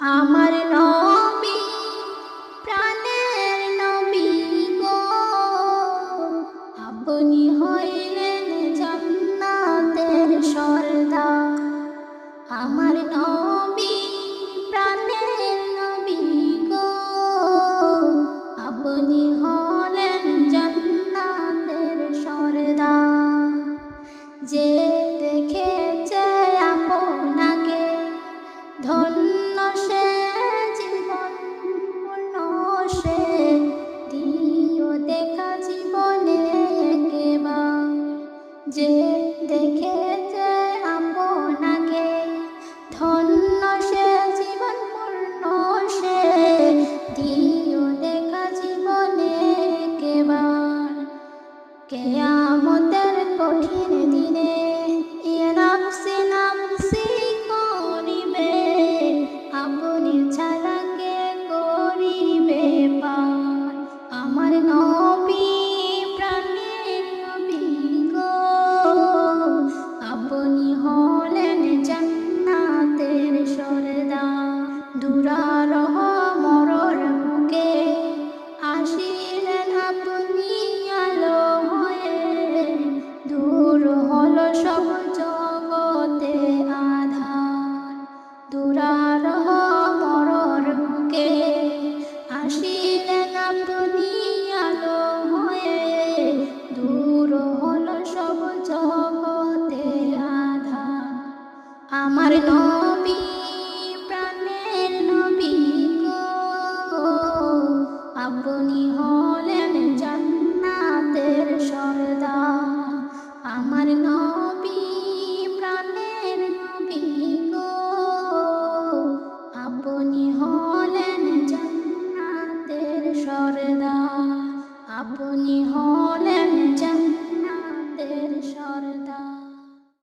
আমার নবী, প্রাণের নবী গো। আপনি হইলেন জান্নাতের সর্দার। আমার নবী, প্রাণের নবী গো। আপনি হলেন জান্নাতের সর্দার। যে দেখেছে আপনাকে, ধন্য যে আমার নবী, প্রাণের নবী গো। আপনি হলেন জান্নাতের সরদার। আমার নবী, প্রাণের নবী গো। আপনি হলেন জান্নাতের আপনি হলেন